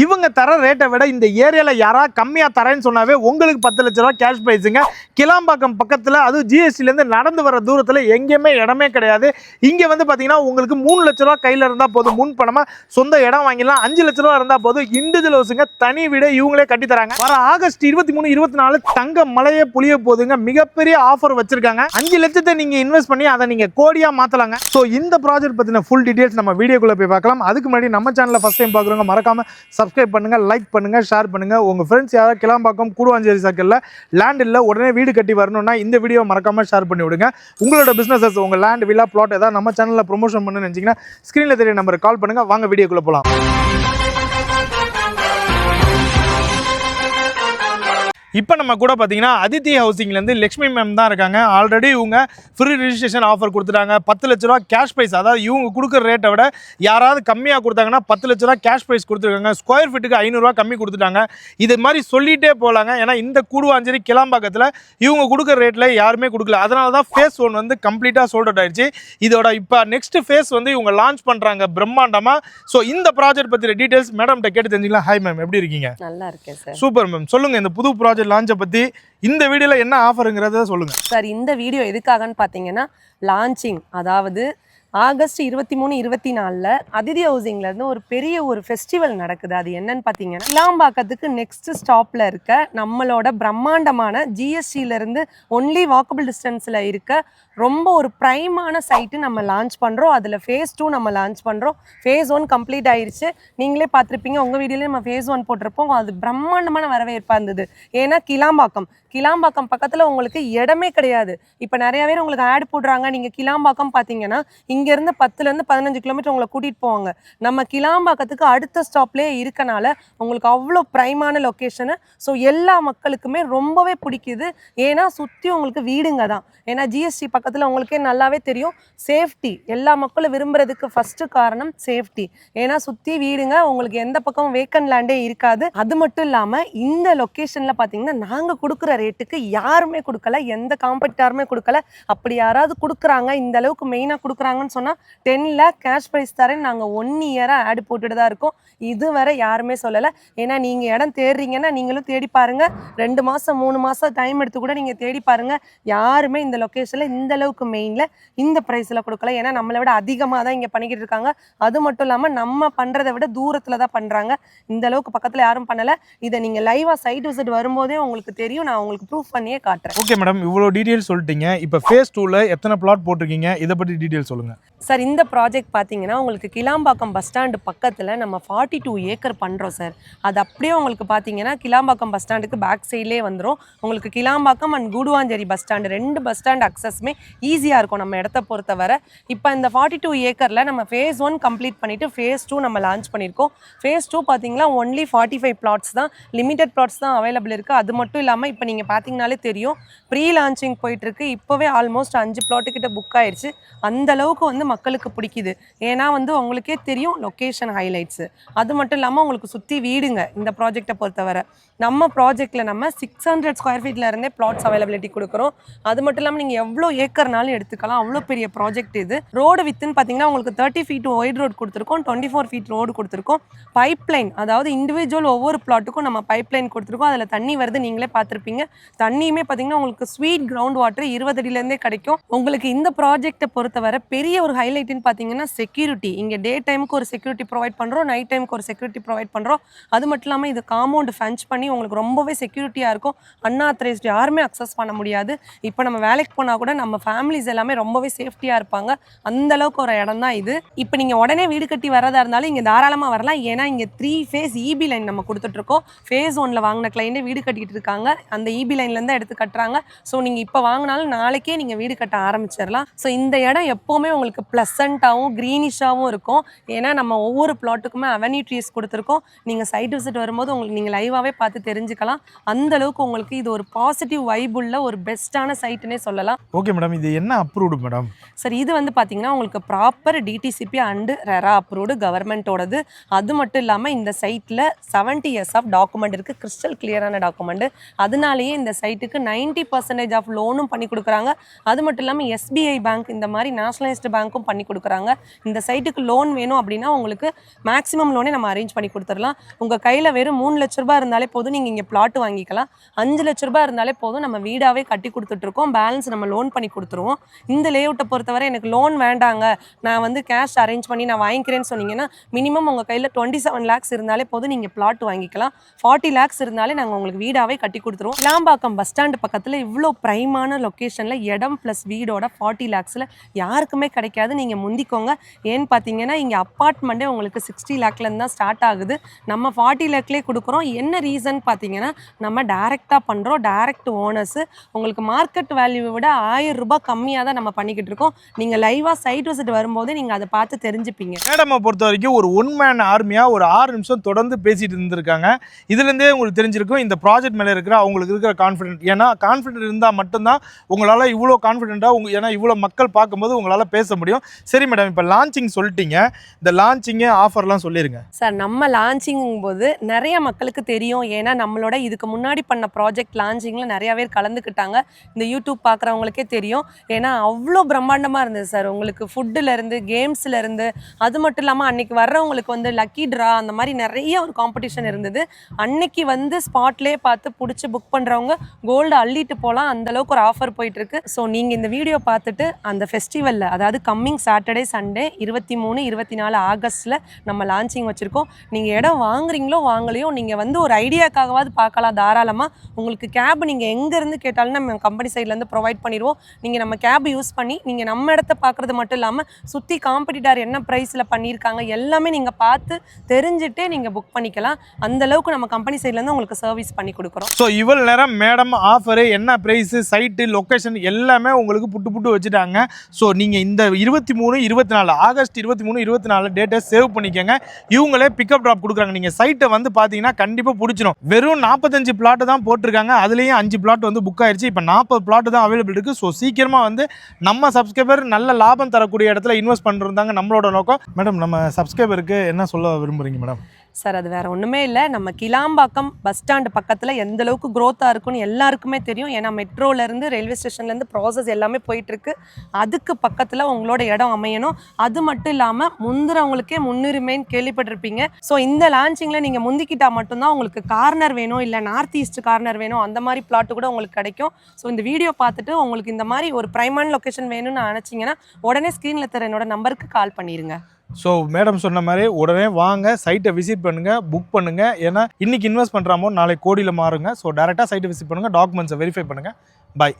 இவங்க தர ரேட்டை விட இந்த ஏரியாவில் யாராவது கம்மியாக தரேன்னு சொன்னாவே உங்களுக்கு பத்து லட்ச ரூபா கேஷ் ப்ரைஸுங்க கிளாம்பாக்கம் பக்கத்தில் அதுவும் ஜிஎஸ்டிலேருந்து நடந்து வர தூரத்தில் எங்கேயுமே இடமே கிடையாது. இங்கே வந்து பார்த்தீங்கன்னா உங்களுக்கு மூணு லட்ச ரூபா கையில் இருந்தால் போதும் முன் பணமாக சொந்த இடம் வாங்கிடலாம். அஞ்சு லட்ச ரூபா இருந்தால் போதும் இண்டிவிஜுவல் ஹவுஸுங்க தனி வீடை இவங்களே கட்டி தராங்க. வர ஆகஸ்ட் இருபத்தி மூணு இருபத்தி நாலு தங்க மலையே புளிய போகுதுங்க மிகப்பெரிய ஆஃபர் வச்சிருக்காங்க. அஞ்சு லட்சத்தை நீங்க இன்வெஸ்ட் பண்ணி அதை நீங்க கோடியா மாத்தலாங்க. ஸோ இந்த ப்ராஜெக்ட் பத்தின ஃபுல் டீடைல்ஸ் நம்ம வீடியோக்குள்ள போய் பார்க்கலாம். அதுக்கு முன்னாடி நம்ம சேனலை ஃபர்ஸ்ட் டைம் பார்க்குறவங்க மறக்காம சப்ஸ்கிரைப் பண்ணுங்கள் லைக் பண்ணுங்கள் ஷேர் பண்ணுங்கள் உங்கள் ஃப்ரெண்ட்ஸ் யாராவது கிளாம்பாக்கம் கூடுவாஞ்சேரி சர்க்கிளில் லேண்ட் இல்லை உடனே வீடு கட்டி வரணும்னா இந்த வீடியோ மறக்காமல் ஷேர் பண்ணி விடுங்க. உங்களோட பிஸ்னஸஸ் உங்கள் லேண்ட் வில்லா பிளாட் ஏதாவது நம்ம சேனலில் ப்ரொமோஷன் பண்ணுன்னு நினைச்சீங்கன்னா ஸ்க்ரீனில் தெரிய நம்பருக்கு கால் பண்ணுங்கள் வாங்க வீடியோக்குள்ளே போகலாம் இப்போ நம்ம கூட பார்த்தீங்கன்னா அதித்தி ஹவுசிங்லேருந்து லக்ஷ்மி மேம் தான் இருக்காங்க. ஆல்ரெடி இவங்க ஃப்ரீ ரிஜிஸ்ட்ரேஷன் ஆஃபர் கொடுத்துட்டாங்க. பத்து லட்ச ரூபா கேஷ் ப்ரைஸ் அதாவது இவங்க கொடுக்குற ரேட்டை விட யாராவது கம்மியாக கொடுத்தாங்கன்னா பத்து லட்ச ரூபா கேஷ் ப்ரைஸ் கொடுத்துருக்காங்க. ஸ்கொயர் ஃபீட்டுக்கு ஐநூறுரூவா கம்மி கொடுத்துட்டாங்க. இது மாதிரி சொல்லிட்டே போகலாங்க ஏன்னா இந்த கூடுவாஞ்சேரி கிளாம்பாக்கத்தில் இவங்க கொடுக்குற ரேட்டில் யாருமே கொடுக்கல. அதனால தான் ஃபேஸ் ஒன் வந்து கம்ப்ளீட்டாக சோல்ட் அவுட் ஆயிடுச்சு இதோட இப்போ நெக்ஸ்ட் ஃபேஸ் வந்து இவங்க லான்ச் பண்ணுறாங்க பிரம்மாண்டமாக ஸோ இந்த ப்ராஜெக்ட் பற்றின டீட்டெயில்ஸ் மேடம்கிட்ட கேட்டு தெரிஞ்சுக்கலாம். ஹாய் மேம் எப்படி இருக்கீங்க? நல்லா இருக்கேன் சார் சூப்பர் மேம் சொல்லுங்க இந்த புது ப்ராஜெக்ட் லான்ச்சை பற்றி இந்த வீடியோவில் என்ன ஆஃபருங்கிறத சொல்லுங்கள் சார் இந்த வீடியோ எதுக்காகன்னு பார்த்தீங்கன்னா லான்ச்சிங் அதாவது ஆகஸ்ட் இருபத்தி மூணு இருபத்தி நாலில் அதிதி ஹவுசிங்ல இருந்து ஒரு பெரிய ஒரு ஃபெஸ்டிவல் நடக்குது. அது என்னன்னு பார்த்தீங்கன்னா இளாம்பாக்கத்துக்கு நெக்ஸ்ட் ஸ்டாப்ல இருக்க நம்மளோட பிரம்மாண்டமான ஜிஎஸ்டியிலேருந்து ஒன்லி வாக்கபிள் டிஸ்டன்ஸில் இருக்க ரொம்ப ஒரு ப்ரைமான சைட்டு நம்ம லான்ச் பண்ணுறோம் அதில் ஃபேஸ் டூ நம்ம லான்ச் பண்ணுறோம் ஃபேஸ் ஒன் கம்ப்ளீட் ஆயிடுச்சு நீங்களே பார்த்துருப்பீங்க உங்கள் வீடியோலேயே நம்ம ஃபேஸ் ஒன் போட்டிருப்போம். அது பிரம்மாண்டமான வரவேற்பாக இருந்தது. ஏன்னா கிளாம்பாக்கம். கிளாம்பாக்கம் பக்கத்தில் உங்களுக்கு இடமே கிடையாது. இப்போ நிறைய பேர் உங்களுக்கு ஆட் போடுறாங்க. நீங்கள் கிளாம்பாக்கம் பார்த்தீங்கன்னா இங்கே இங்கேருந்து பத்துலேருந்து பதினஞ்சு கிலோமீட்டர் உங்களை கூட்டிகிட்டு போவாங்க. நம்ம கிளாம்பாக்கத்துக்கு அடுத்த ஸ்டாப்லேயே இருக்கனால உங்களுக்கு அவ்வளோ ப்ரைமான லொக்கேஷனு ஸோ எல்லா மக்களுக்குமே ரொம்பவே பிடிக்குது. ஏன்னா சுற்றி உங்களுக்கு வீடுங்க தான். ஏன்னா ஜிஎஸ்டி பக்கத்தில் உங்களுக்கே நல்லாவே தெரியும். சேஃப்டி எல்லா மக்களும் விரும்புறதுக்கு ஃபஸ்ட்டு காரணம் சேஃப்டி ஏன்னா சுற்றி வீடுங்க உங்களுக்கு எந்த பக்கமும் வேக்கன் லேண்டே இருக்காது. அது மட்டும் இல்லாமல் இந்த லொக்கேஷனில் பார்த்தீங்கன்னா நாங்கள் கொடுக்குற ரேட்டுக்கு யாருமே கொடுக்கல. எந்த காம்படிட்டாருமே கொடுக்கல. அப்படி யாராவது கொடுக்குறாங்க இந்த அளவுக்கு மெயினாக கொடுக்குறாங்கன்னு சொன்னால் டென் லேக் கேஷ் ப்ரைஸ் தரேன் நாங்கள் ஒன் இயராக ஆட் போட்டுட்டு தான் இருக்கோம். இதுவரை யாருமே சொல்லலை. ஏன்னா நீங்கள் இடம் தேடுறீங்கன்னா நீங்களும் தேடி பாருங்க. ரெண்டு மாதம் மூணு மாதம் டைம் எடுத்து கூட நீங்கள் தேடி பாருங்க. யாருமே இந்த லொக்கேஷனில் இந்த அளவுக்கு மெயினில் இந்த ப்ரைஸில் கொடுக்கல. ஏன்னா நம்மளை விட அதிகமாக தான் இங்கே பண்ணிக்கிட்டு இருக்காங்க. அது மட்டும் இல்லாமல் நம்ம பண்ணுறதை விட தூரத்தில் தான் பண்ணுறாங்க இந்த அளவுக்கு பக்கத்தில் யாரும் பண்ணலை. இதை நீங்கள் லைவாக சைட் விசிட் வரும்போதே உங்களுக்கு தெரியும். நான் உங்களுக்கு ப்ரூஃப் பண்ணியே காட்டுறேன். ஓகே மேடம் இவ்வளோ டீட்டெயில்ஸ் சொல்லிட்டீங்க. இப்போ ஃபேஸ் டூவில் எத்தனை பிளாட் போட்டிருக்கீங்க? இதை பற்றி டீட்டெயில் சொல்லுங்கள் சார் இந்த ப்ராஜெக்ட் பார்த்தீங்கன்னா உங்களுக்கு கிளாம்பாக்கம் பஸ் ஸ்டாண்டு பக்கத்தில் நம்ம ஃபார்ட்டி டூ ஏக்கர் பண்ணுறோம் சார். அது அப்படியே உங்களுக்கு பார்த்தீங்கன்னா கிளாம்பாக்கம் பஸ் ஸ்டாண்டுக்கு பேக் சைட்லேயே வந்துடும் உங்களுக்கு Kilambakkam and Guduvanchery bus stand ரெண்டு பஸ் ஸ்டாண்ட் அக்சஸ்மே ஈஸியாக இருக்கும் நம்ம இடத்த பொறுத்தவரை. இப்போ இந்த ஃபார்ட்டி டூ ஏக்கரில் நம்ம ஃபேஸ் ஒன் கம்ப்ளீட் பண்ணிவிட்டு ஃபேஸ் டூ நம்ம லான்ச் பண்ணியிருக்கோம் ஃபேஸ் டூ பார்த்தீங்கன்னா ஒன்லி ஃபார்ட்டி ஃபைவ் பிளாட்ஸ் தான் லிமிடெட் பிளாட்ஸ் தான் அவைலபிள் இருக்குது அது மட்டும் இல்லாமல் இப்போ நீங்கள் பார்த்தீங்கனாலே தெரியும் ப்ரீ லான்ச்சிங் போயிட்டுருக்கு இப்போவே ஆல்மோஸ்ட் அஞ்சு பிளாட்டு கிட்ட புக் ஆயிடுச்சு அந்த அளவுக்கு வந்து மக்களுக்கு பிடிக்குது. ஏன்னா வந்து உங்களுக்கே தெரியும் லொக்கேஷன் ஹைலைட்ஸு அது மட்டும் இல்லாமல் உங்களுக்கு சுற்றி வீடுங்க இந்த ப்ராஜெக்டை பொறுத்தவரை. நம்ம ப்ராஜெக்ட்டில் நம்ம சிக்ஸ் ஹண்ட்ரட் ஸ்கொயர் ஃபீட்டில் இருந்தே பிளாட்ஸ் அவைலபிலிட்டி கொடுக்குறோம். அது மட்டும் இல்லாமல் நீங்கள் எவ்வளோ ஏக்கர்னாலும் எடுத்துக்கலாம். அவ்வளோ பெரிய ப்ராஜெக்ட் இது. ரோடு வித்துன்னு பார்த்தீங்கன்னா உங்களுக்கு தேர்ட்டி ஃபீட் ஒயிட் ரோடு கொடுத்துருக்கோம் டுவெண்ட்டி ஃபோர் ஃபீட் ரோடு கொடுத்துருக்கோம். பைப் லைன் அதாவது இண்டிவிஜுவல் ஒவ்வொரு பிளாட்டுக்கும் நம்ம பைப் லைன் கொடுத்துருக்கோம். அதில் தண்ணி வருது நீங்களே பார்த்துருப்பீங்க. தண்ணியுமே பார்த்தீங்கன்னா உங்களுக்கு ஸ்வீட் கிரவுண்ட் வாட்டர் இருபது அடியிலேருந்தே கிடைக்கும். உங்களுக்கு இந்த ப்ராஜெக்ட்டை பொறுத்தவரை பெரிய ஒரு ஹைலைட்னு பார்த்தீங்கன்னா செக்யூரிட்டி இங்கே டே டைமுக்கு ஒரு செக்யூரிட்டி ப்ரொவைட் பண்ணுறோம் நைட் டைமுக்கு ஒரு செக்யூரிட்டி ப்ரொவைட் பண்ணுறோம் அது மட்டும் இல்லாமல் இது காம்பவுண்ட் ஃபென்ச் பண்ணி உங்களுக்கு ரொம்பவே செக்யூரிட்டியாக இருக்கும். அன்ஆத்தரைஸ்டு யாருமே அக்சஸ் பண்ண முடியாது. இப்போ நம்ம வேலைக்கு போனால் கூட நம்ம ஃபேமிலிஸ் எல்லாமே ரொம்பவே சேஃப்டியாக இருப்பாங்க. அந்த அளவுக்கு ஒரு இடம் தான் இது. இப்போ நீங்கள் உடனே வீடு கட்டி வரதா இருந்தாலும் இங்கே தாராளமாக வரலாம். ஏன்னா இங்கே த்ரீ ஃபேஸ் இபி லைன் நம்ம கொடுத்துட்ருக்கோம் ஃபேஸ் ஒனில் வாங்கின கிளைண்ட்டே வீடு கட்டிட்டு இருக்காங்க. அந்த இபி லைன்லேருந்து எடுத்து கட்டுறாங்க. ஸோ நீங்கள் இப்போ வாங்கினாலும் நாளைக்கே நீங்கள் வீடு கட்ட ஆரம்பிச்சிடலாம். ஸோ இந்த இடம் எப்போவுமே உங்களுக்கு ப்ளசண்ட்டாகவும் க்ரீனிஷாகவும் இருக்கும். ஏன்னா நம்ம ஒவ்வொரு பிளாட்டுக்குமே அவென்யூ ட்ரீஸ் கொடுத்துருக்கோம். நீங்கள் சைட் விசிட் வரும்போது உங்களுக்கு நீங்கள் லைவாகவே பார்த்து தெரிஞ்சுக்கலாம். அந்த அளவுக்கு உங்களுக்கு இது ஒரு பாசிட்டிவ் வைப் உள்ள ஒரு பெஸ்ட்டான சைட்டுனே சொல்லலாம். ஓகே மேடம் இது என்ன அப்ரூவ்டு மேடம் சார் இது வந்து பார்த்தீங்கன்னா உங்களுக்கு proper DTCP and RERA approved கவர்மெண்ட்டோடது அது மட்டும் இல்லாமல் இந்த சைட்டில் செவன்ட்டி இயர்ஸ் ஆஃப் டாக்குமெண்ட் இருக்குது கிறிஸ்டல் கிளியரான டாக்குமெண்ட் அதனாலேயே இந்த சைட்டுக்கு நைன்ட்டி பர்சன்டேஜ் ஆஃப் லோனும் பண்ணி கொடுக்குறாங்க. அது மட்டும் இல்லாமல் எஸ்பிஐ பேங்க் இந்த மாதிரி நேஷனலைஸ்டு பேங்க்கும் பண்ணி கொடுக்குறாங்க. இந்த சைட்டுக்கு லோன் வேணும் அப்படின்னா உங்களுக்கு மேக்ஸிமம் லோனே நம்ம அரேஞ்ச் பண்ணி கொடுத்துடலாம். உங்கள் கையில் வெறும் மூணு லட்ச ரூபாய் இருந்தாலே போதும். நீங்கள் இங்கே பிளாட் வாங்கிக்கலாம். அஞ்சு லட்ச ரூபாய் இருந்தாலே போதும். நம்ம வீடாகவே கட்டி கொடுத்துட்ருக்கோம் பேலன்ஸ் நம்ம லோன் பண்ணி கொடுத்துருவோம். இந்த லேஅவுட்டை பொறுத்தவரை எனக்கு லோன் வேண்டாங்க. நான் வந்து கேஷ் அரேஞ்ச் பண்ணி நான் வாங்கிக்கிறேன்னு சொன்னீங்கன்னா மினிமம் உங்கள் கையில் டுவெண்ட்டி செவன் லேக்ஸ் இருந்தாலே போதும். நீங்கள் பிளாட் வாங்கிக்கலாம். ஃபார்ட்டி லேக்ஸ் இருந்தாலே நாங்கள் உங்களுக்கு வீடாகவே கட்டி கொடுத்துருவோம். கிளாம்பாக்கம் பஸ் ஸ்டாண்டு பக்கத்தில் இவ்வளோ ப்ரைமான லொக்கேஷனில் இடம் ப்ளஸ் வீடோட ஃபார்ட்டி லேக்ஸில் யாருக்குமே கிடைக்காது. நீங்கள் முந்திக்கோங்க. ஏன்னு பார்த்தீங்கன்னா இங்கே அப்பார்ட்மெண்ட்டே உங்களுக்கு சிக்ஸ்டி லேக்லேருந்து தான் ஸ்டார்ட் ஆகுது. நம்ம ஃபார்ட்டி லேக்லேயே கொடுக்குறோம். என்ன ரீசன் பார்த்தீங்கன்னா நம்ம டேரெக்டாக பண்ணுறோம் டேரெக்ட் ஓனர்ஸு உங்களுக்கு மார்க்கெட் வேல்யூவை விட ஆயிரம் ரூபாய் கம்மியாக தான் நம்ம பண்ணிக்கிட்டு இருக்கோம். நீங்கள் லைவாக சைட் விசிட் வரும்போதே நீங்கள் அதை பார்த்து தெரிஞ்சுப்பீங்க. மேடமை பொறுத்த வரைக்கும் ஒரு ஒன் மேன் ஆர்மியாக ஒரு ஆறு நிமிஷம் தொடர்ந்து பேசிட்டு இருந்திருக்காங்க. இதுலேருந்தே உங்களுக்கு தெரிஞ்சிருக்கும் இந்த ப்ராஜெக்ட் மேலே இருக்கிற அவங்களுக்கு இருக்கிற கான்ஃபிடென்ட் ஏன்னா கான்ஃபிடென்ட் இருந்தால் மட்டும்தான் உங்களால் இவ்வளோ கான்ஃபிடென்ட்டாக உங்க ஏன்னா இவ்வளோ மக்கள் பார்க்கும்போது உங்களால் பேச முடியும். சரி மேடம் இப்போ லான்ச்சிங் சொல்லிட்டீங்க. இந்த லான்ச்சிங்கு ஆஃபர்லாம் சொல்லிடுங்க சார் நம்ம லான்ச்சிங்கும் போது நிறைய மக்களுக்கு தெரியும். ஏன்னா நம்மளோட இதுக்கு முன்னாடி பண்ண ப்ராஜெக்ட் லான்ச்சிங்கில் நிறைய பேர் கலந்துக்கிட்டாங்க. இந்த யூடியூப் பார்க்குறவங்களுக்கே தெரியும். ஏன்னா அவ்வளோ பிரம்மாண்டமாக இருந்தது சார் உங்களுக்கு ஃபுட்டுலேருந்து கேம்ஸ்லேருந்து அது மட்டும் இல்லாமல் அன்றைக்கி வர்றவங்களுக்கு வந்து லக்கி ட்ரா அந்த மாதிரி நிறைய ஒரு காம்படிஷன் இருந்தது. அன்னைக்கு வந்து ஸ்பாட்லேயே பார்த்து பிடிச்சி புக் பண்ணுறவங்க கோல்டு அள்ளிட்டு போகலாம் அந்தளவுக்கு ஒரு ஆஃபர் போயிட்டுருக்கு ஸோ நீங்கள் இந்த வீடியோ பார்த்துட்டு அந்த ஃபெஸ்டிவலில் அதாவது கம்மிங் சாட்டர்டே சண்டே இருபத்தி மூணு இருபத்தி நாலு ஆகஸ்ட்டில் நம்ம லான்ச்சிங் வச்சுருக்கோம். நீங்கள் இடம் வாங்குறீங்களோ வாங்கலையோ நீங்கள் வந்து ஒரு ஐடியாக்காகவாவது பார்க்கலாம் தாராளமாக உங்களுக்கு கேப் நீங்கள் எங்கேருந்து கேட்டாலும் நம்ம கம்பெனி சைட்லேருந்து ப்ரொவைட் பண்ணிடுவோம். நீங்கள் நம்ம கேப் யூஸ் பண்ணி நீங்கள் நம்ம இடத்த பார்க்குறது மட்டும் இல்லாமல் சுற்றி காம்படிட்டார் என்ன ப்ரைஸில் பண்ணியிருக்காங்க எல்லாமே நீங்கள் பார்த்து தெரிஞ்சுட்டே நீங்கள் புக் பண்ணிக்கலாம். அந்தளவுக்கு நம்ம கம்பெனி சைட்லேருந்து உங்களுக்கு சர்வீஸ் பண்ணி கொடுக்குறோம். ஸோ இவ்வளோ நேரம் மேடம் ஆஃபரு என்ன ப்ரைஸு சைட்டு லொக்கேஷன் எல்லாமே உங்களுக்கு புட்டு புட்டு வச்சுட்டாங்க. ஸோ நீங்கள் இந்த இருபத்தி மூணு இருபத்தி நாலு. ஆகஸ்ட் இருபத்தி மூணு இருபத்தி நாலு டேட்டை சேவ் பண்ணிக்கோங்க. இவங்களே பிக்கப் ட்ராப் கொடுக்குறாங்க. நீங்கள் சைட்டை வந்து பார்த்தீங்கன்னா கண்டிப்பாக பிடிச்சிரும். வெறும் நாற்பத்தஞ்சு பிளாட்டு தான் போட்டிருக்காங்க. அதுலேயும் அஞ்சு பிளாட் வந்து புக் ஆயிடுச்சு இப்போ நாற்பது பிளாட் தான் அவைலபிள் இருக்குது ஸோ சீக்கிரமாக வந்து நம்ம சப்ஸ்கிரைபர் நல்ல லாபம் தரக்கூடிய இடத்துல இன்வெஸ்ட் பண்ணுறதாங்க நம்மளோட நோக்கம். மேடம் நம்ம சப்ஸ்கிரைபருக்கு என்ன சொல்ல விரும்புகிறீங்க மேடம்? சார் அது வேறு ஒன்றுமே இல்லை. நம்ம கிளாம்பாக்கம் பஸ் ஸ்டாண்டு பக்கத்தில் எந்த அளவுக்கு க்ரோத்தாக இருக்குன்னு எல்லாருக்குமே தெரியும். ஏன்னா மெட்ரோலேருந்து ரயில்வே ஸ்டேஷன்லேருந்து ப்ராசஸ் எல்லாமே போயிட்டுருக்கு. அதுக்கு பக்கத்தில் உங்களோட இடம் அமையணும். அது மட்டும் இல்லாமல் முந்துறவங்களுக்கே முன்னுரிமைன்னு கேள்விப்பட்டிருப்பீங்க. ஸோ இந்த லான்ச்சிங்கில் நீங்கள் முந்திக்கிட்டால் மட்டும்தான் உங்களுக்கு கார்னர் வேணும் இல்லை நார்த் ஈஸ்ட் கார்னர் வேணும். அந்த மாதிரி பிளாட்டு கூட உங்களுக்கு கிடைக்கும். ஸோ இந்த வீடியோ பார்த்துட்டு உங்களுக்கு இந்த மாதிரி ஒரு ப்ரைமான லொக்கேஷன் வேணும்னு நினச்சிங்கன்னா உடனே ஸ்க்ரீனில் தர என்னோட நம்பருக்கு கால் பண்ணிடுங்க ஸோ மேடம் சொன்ன மாதிரி உடனே வாங்க சைட்டை விசிட் பண்ணுங்கள் புக் பண்ணுங்கள் ஏன்னா இன்னைக்கு இன்வெஸ்ட் பண்ணுறாமோ நாளைக்கு கோடியில் மாறுங்க. ஸோ டேரெக்டாக சைட்டை விசிட் பண்ணுங்க டாக்குமெண்ட்ஸை வெரிஃபை பண்ணுங்கள் பை